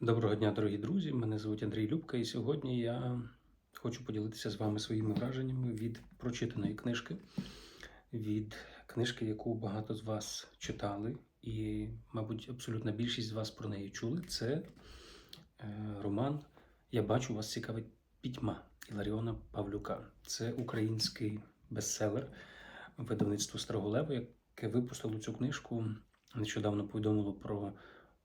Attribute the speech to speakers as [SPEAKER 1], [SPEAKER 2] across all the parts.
[SPEAKER 1] Доброго дня, дорогі друзі. Мене звуть Андрій Любка, і сьогодні я хочу поділитися з вами своїми враженнями від прочитаної книжки, від книжки, яку багато з вас читали, і, мабуть, абсолютна більшість з вас про неї чули. Це е, роман Я бачу вас цікавить пітьма Іларіона Павлюка. Це український бестселер видавництво Староголева, яке випустило цю книжку. Нещодавно повідомило про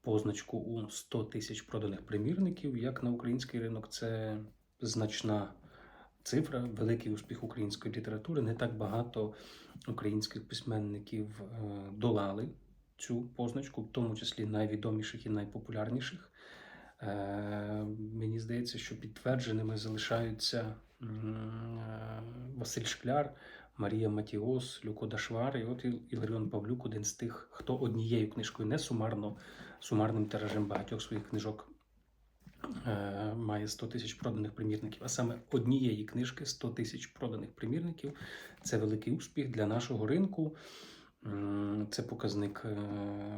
[SPEAKER 1] позначку у 100 тисяч проданих примірників. Як на український ринок, це значна цифра, великий успіх української літератури. Не так багато українських письменників е, долали цю позначку, в тому числі найвідоміших і найпопулярніших. Е, Мені здається, що підтвердженими залишаються е, Василь Шкляр, Марія Матіос, Люко Дашвар. І от Іл- Іларіон Павлюк один з тих, хто однією книжкою не сумарно, сумарним тиражем багатьох своїх книжок е, має 100 тисяч проданих примірників. А саме однієї книжки 100 тисяч проданих примірників це великий успіх для нашого ринку. Це показник е,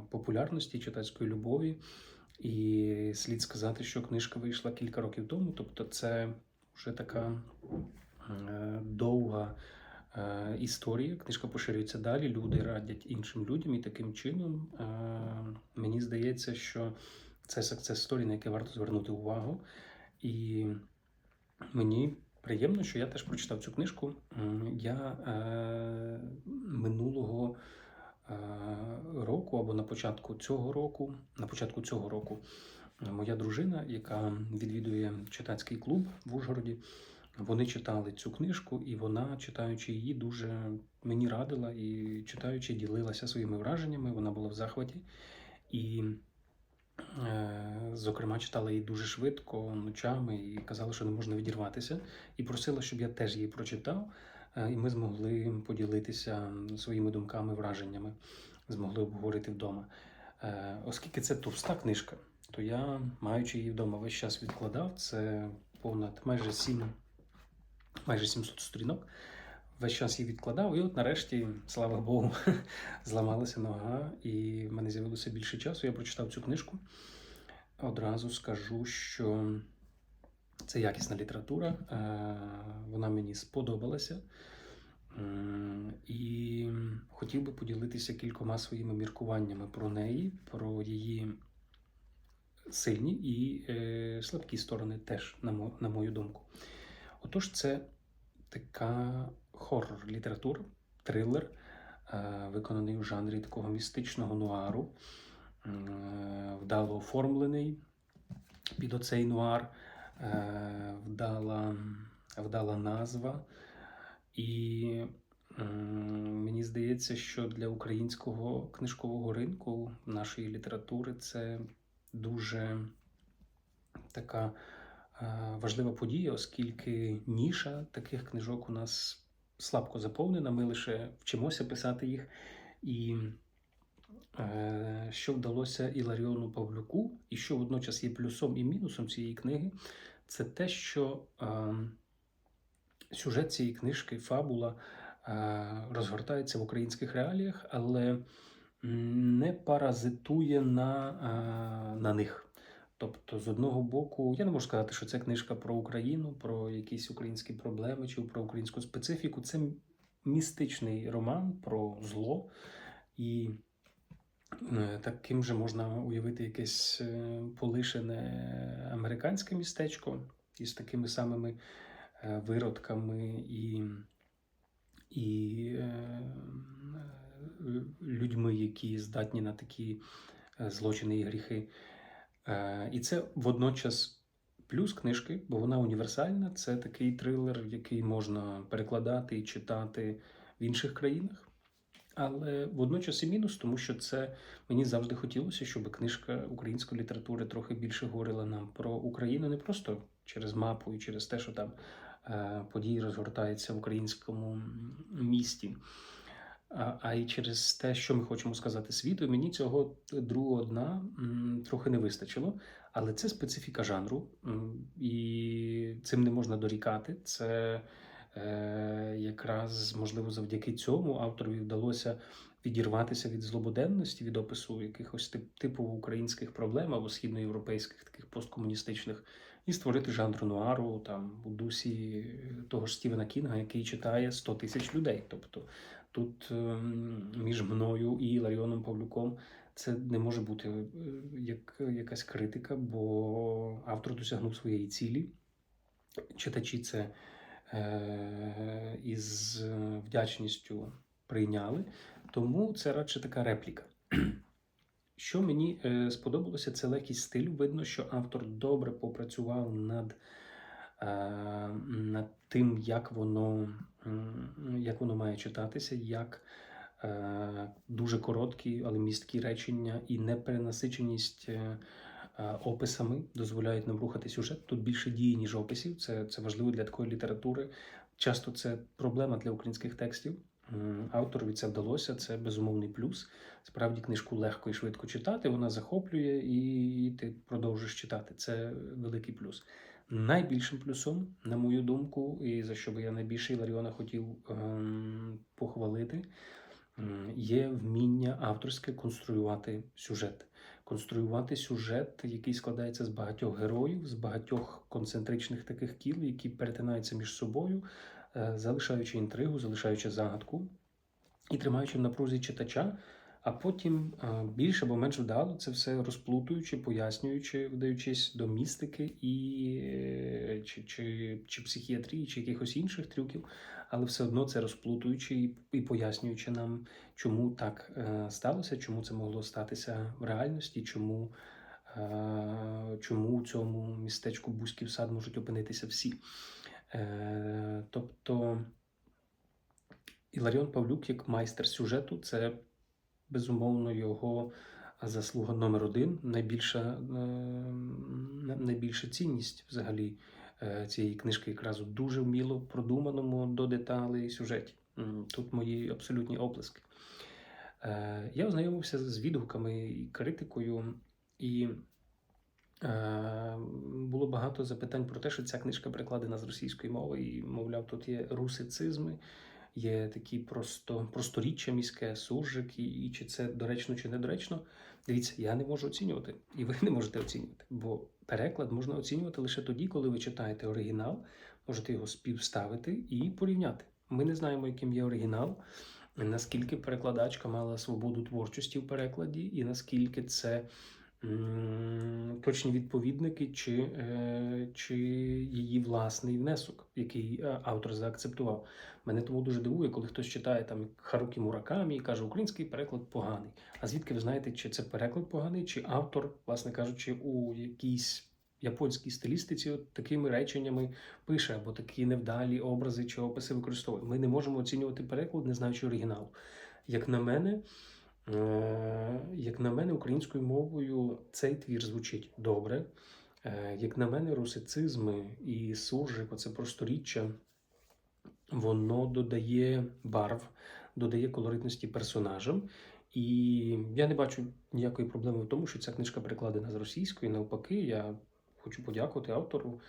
[SPEAKER 1] популярності читацької любові. І слід сказати, що книжка вийшла кілька років тому, тобто це вже така історія. Книжка поширюється далі. Люди радять іншим людям, і таким чином е, мені здається, що це success story, на яке варто звернути увагу. І мені приємно, що я теж прочитав цю книжку. Я е, минулого е, року або на початку цього року, на початку цього року, моя дружина, яка відвідує читацький клуб в Ужгороді, вони читали цю книжку, і вона, читаючи її, дуже мені радила і читаючи, ділилася своїми враженнями. Вона була в захваті. І, е, зокрема, читала її дуже швидко ночами і казала, що не можна відірватися. І просила, щоб я теж її прочитав, е, і ми змогли поділитися своїми думками, враженнями, змогли обговорити вдома. Е, Оскільки це товста книжка, то я, маючи її вдома, весь час відкладав. Це понад майже 7, майже 700 сторінок. Весь час її відкладав, і от нарешті, слава Богу, зламалася нога, і в мене з'явилося більше часу. Я прочитав цю книжку. Одразу скажу, що це якісна література, е, вона мені сподобалася. І хотів би поділитися кількома своїми міркуваннями про неї, про її сильні і е, слабкі сторони теж, на мою думку. Отож, це така хоррор література, трилер, е, виконаний у жанрі такого містичного нуару, е, вдало оформлений під оцей нуар, е, вдала, вдала назва. І мені здається, що для українського книжкового ринку нашої літератури це дуже така важлива подія, оскільки ніша таких книжок у нас слабко заповнена. Ми лише вчимося писати їх. І е, що вдалося Іларіону Павлюку, і що водночас є плюсом і мінусом цієї книги, це те, що е, сюжет цієї книжки, фабула е, розгортається в українських реаліях, але не паразитує на, е, на них. Тобто, з одного боку, я не можу сказати, що це книжка про Україну, про якісь українські проблеми чи про українську специфіку. Це містичний роман про зло, і е, таким же можна уявити якесь е, полишене американське містечко із такими самими е, виродками і, і людьми, які здатні на такі злочини і гріхи. Е, І це водночас плюс книжки, бо вона універсальна. Це такий трилер, який можна перекладати і читати в інших країнах. Але водночас і мінус, тому що це мені завжди хотілося, щоб книжка української літератури трохи більше говорила нам про Україну не просто через мапу і через те, що там е, події розгортаються в українському місті, а, й через те, що ми хочемо сказати світу. Мені цього другого дна трохи не вистачило. Але це специфіка жанру, і цим не можна дорікати. Це е, якраз можливо завдяки цьому авторові вдалося відірватися від злободенності, від опису якихось тип, типово українських проблем або східноєвропейських таких посткомуністичних, і створити жанр нуару там у дусі того ж Стівена Кінга, який читає 100 тисяч людей. Тобто тут ем, між мною і Ларіоном Павлюком це не може бути е, як якась критика, бо автор досягнув своєї цілі. Читачі це е, із вдячністю прийняли, тому це радше така репліка. Що мені е, сподобалося, це легкість стилю. Видно, що автор добре попрацював над, е, над тим, як воно, як воно має читатися, як е, дуже короткі, але місткі речення і неперенасиченість е, е, описами дозволяють нам рухати сюжет. Тут більше дії, ніж описів. Це, це важливо для такої літератури. Часто це проблема для українських текстів. Авторові це вдалося, це безумовний плюс. Справді книжку легко і швидко читати, вона захоплює і ти продовжуєш читати. Це великий плюс. Найбільшим плюсом, на мою думку, і за що би я найбільше Іларіона хотів ем, похвалити, є вміння авторське конструювати сюжет. Конструювати сюжет, який складається з багатьох героїв, з багатьох концентричних таких кіл, які перетинаються між собою, е, залишаючи інтригу, залишаючи загадку і тримаючи в напрузі читача, а потім е, більш або менш вдало це все розплутуючи, пояснюючи, вдаючись до містики і е, чи, чи, чи психіатрії, чи якихось інших трюків, але все одно це розплутуючи і, пояснюючи нам, чому так е, сталося, чому це могло статися в реальності, чому. Чому у цьому містечку Бузьків сад можуть опинитися всі? Тобто Іларіон Павлюк, як майстер сюжету, це безумовно його заслуга номер один. Найбільша, е, найбільша цінність взагалі е, цієї книжки якраз у дуже вміло продуманому до деталей сюжеті. Тут мої абсолютні оплески. Е, Я ознайомився з відгуками і критикою, і було багато запитань про те, що ця книжка перекладена з російської мови, і, мовляв, тут є русицизми, є такі просто просторіччя міське, суржик, і, і чи це доречно, чи недоречно. Дивіться, я не можу оцінювати, і ви не можете оцінювати, бо переклад можна оцінювати лише тоді, коли ви читаєте оригінал, можете його співставити і порівняти. Ми не знаємо, яким є оригінал, наскільки перекладачка мала свободу творчості в перекладі, і наскільки це точні відповідники, чи, е, чи її власний внесок, який е, автор заакцептував. Мене тому дуже дивує, коли хтось читає там Харукі Муракамі і каже, український переклад поганий. А звідки ви знаєте, чи це переклад поганий, чи автор, власне кажучи, у якійсь японській стилістиці от такими реченнями пише, або такі невдалі образи чи описи використовує. Ми не можемо оцінювати переклад, не знаючи оригіналу. Як на мене, е, як на мене, українською мовою цей твір звучить добре. Е, Як на мене, русицизми і суржик, оце просторіччя, воно додає барв, додає колоритності персонажам. І я не бачу ніякої проблеми в тому, що ця книжка перекладена з російської. Навпаки, я хочу подякувати автору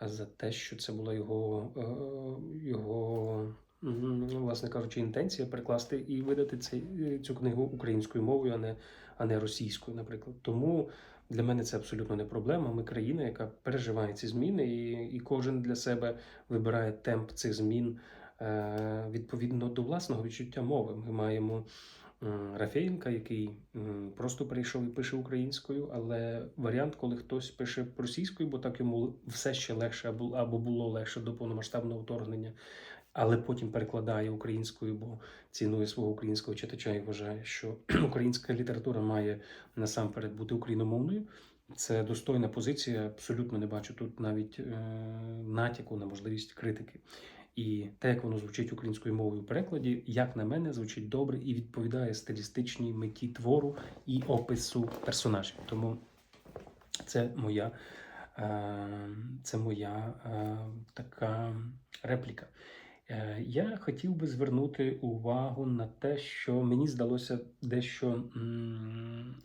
[SPEAKER 1] за те, що це була його, е, його власне кажучи, інтенція перекласти і видати цей, цю книгу українською мовою, а не, а не російською, наприклад. Тому для мене це абсолютно не проблема. Ми країна, яка переживає ці зміни, і, і кожен для себе вибирає темп цих змін е, відповідно до власного відчуття мови. Ми маємо м, Рафєєнка, який просто прийшов і пише українською, але варіант, коли хтось пише російською, бо так йому все ще легше або було легше до повномасштабного вторгнення, але потім перекладає українською, бо цінує свого українського читача і вважає, що українська література має насамперед бути україномовною. Це достойна позиція. Абсолютно не бачу тут навіть е, натяку на можливість критики. І те, як воно звучить українською мовою в перекладі, як на мене, звучить добре і відповідає стилістичній меті твору і опису персонажів. Тому це моя, е, це моя е, така репліка. Е, Я хотів би звернути увагу на те, що мені здалося дещо,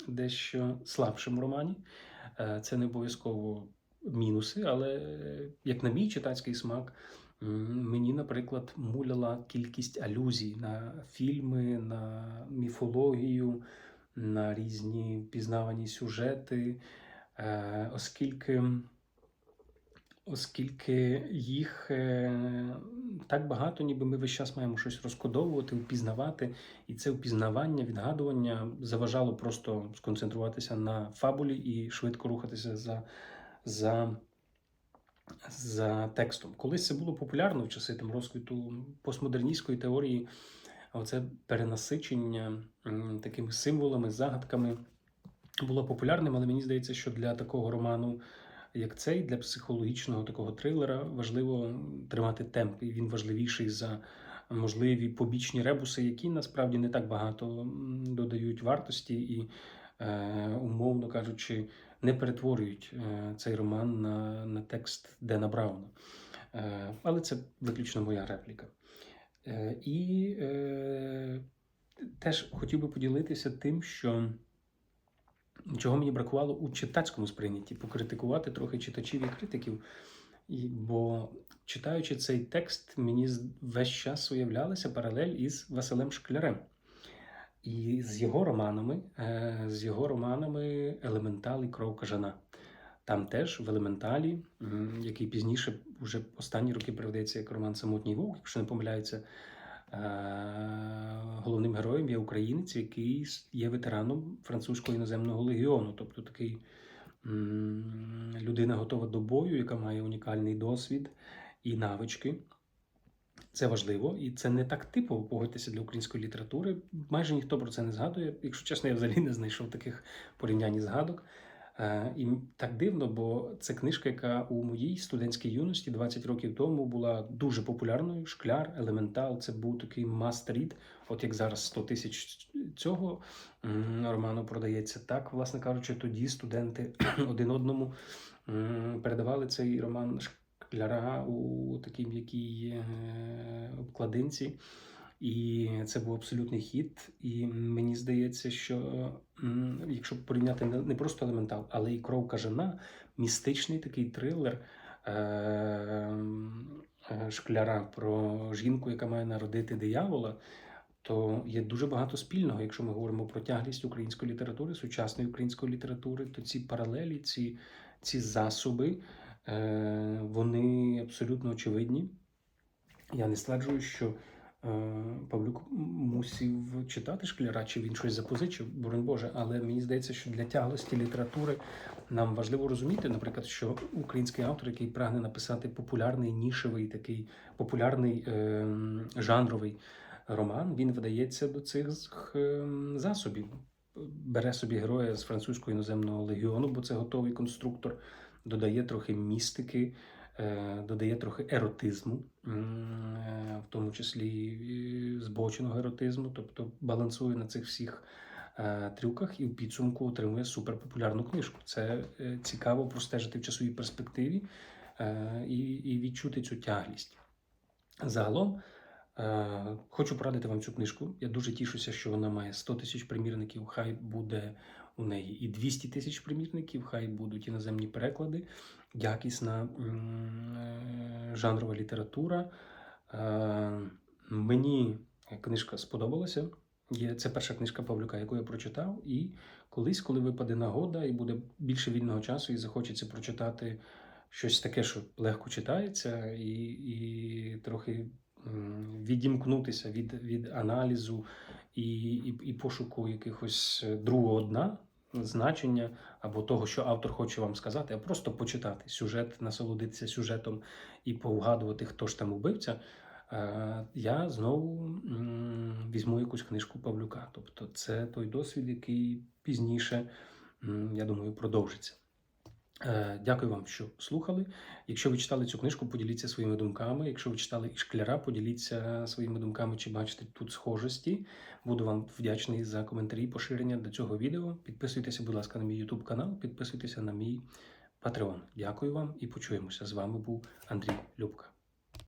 [SPEAKER 1] дещо слабшим романі. Е, Це не обов'язково мінуси, але е, як на мій читацький смак, Мені, наприклад, муляла кількість алюзій на фільми, на міфологію, на різні пізнавані сюжети, оскільки, оскільки їх е, так багато, ніби ми весь час маємо щось розкодовувати, впізнавати, і це впізнавання, відгадування заважало просто сконцентруватися на фабулі і швидко рухатися за. за за текстом. Колись це було популярно в часи там розквіту постмодерністської теорії, оце перенасичення такими символами, загадками було популярним, але мені здається, що для такого роману, як цей, для психологічного такого трилера, важливо тримати темп, і він важливіший за можливі побічні ребуси, які насправді не так багато додають вартості і, е, умовно кажучи, не перетворюють е, цей роман на, на текст Дена Брауна. Е, але це виключно моя репліка. І е, теж хотів би поділитися тим, що чого мені бракувало у читацькому сприйнятті, покритикувати трохи читачів і критиків. І, бо читаючи цей текст, мені весь час уявлялася паралель із Василем Шклярем. І з його романами, е, з його романами Елементал і кров кажана. Там теж в елементалі, який пізніше, вже останні роки передається як роман Самотній вовк, якщо не помиляється, е, головним героєм є українець, який є ветераном французького іноземного легіону, тобто такий людина готова до бою, яка має унікальний досвід і навички. Це важливо, і це не так типово погодьтеся для української літератури. Майже ніхто про це не згадує. Якщо чесно, я взагалі не знайшов таких порівнянь і згадок. Е, І так дивно, бо це книжка, яка у моїй студентській юності 20 років тому була дуже популярною. Шкляр, елементал, це був такий must-read. От як зараз 100 тисяч цього роману продається. Так, власне кажучи, тоді студенти один одному передавали цей роман Шкляра у такій м'якій е, обкладинці. І це був абсолютний хіт. І мені здається, що якщо порівняти не просто елементал, але і кров кажана, містичний такий трилер е, е, шкляра про жінку, яка має народити диявола, то є дуже багато спільного. Якщо ми говоримо про тяглість української літератури, сучасної української літератури, то ці паралелі, ці, ці засоби, е, вони абсолютно очевидні. Я не стверджую, що Павлюк мусів читати шкляра, чи він щось запозичив, боронь Боже, але мені здається, що для тяглості літератури нам важливо розуміти, наприклад, що український автор, який прагне написати популярний нішевий, такий популярний е, жанровий роман, він видається до цих е, засобів. Бере собі героя з французького іноземного легіону, бо це готовий конструктор, додає трохи містики, е, додає трохи еротизму, е, в тому числі збоченого еротизму, тобто балансує на цих всіх е, трюках і в підсумку отримує суперпопулярну книжку. Це е, цікаво простежити в часовій перспективі е, і, відчути цю тяглість. Загалом. Е, Хочу порадити вам цю книжку. Я дуже тішуся, що вона має 100 тисяч примірників. Хай буде у неї і 200 тисяч примірників, хай будуть іноземні переклади, якісна е, жанрова література. Е, Мені книжка сподобалася. Це перша книжка Павлюка, яку я прочитав. І колись, коли випаде нагода і буде більше вільного часу, і захочеться прочитати щось таке, що легко читається, і, і трохи відімкнутися від, від аналізу і, і, і пошуку якихось е, другого дна, значення або того, що автор хоче вам сказати, а просто почитати сюжет, насолодитися сюжетом і повгадувати, хто ж там убивця. Е, Я знову візьму якусь книжку Павлюка. Тобто, це той досвід, який пізніше, я думаю, продовжиться. Е, Дякую вам, що слухали. Якщо ви читали цю книжку, поділіться своїми думками. Якщо ви читали шкляра, поділіться своїми думками, чи бачите тут схожості. Буду вам вдячний за коментарі поширення до цього відео. Підписуйтеся, будь ласка, на мій YouTube канал, підписуйтеся на мій Patreon. Дякую вам і почуємося. З вами був Андрій Любка.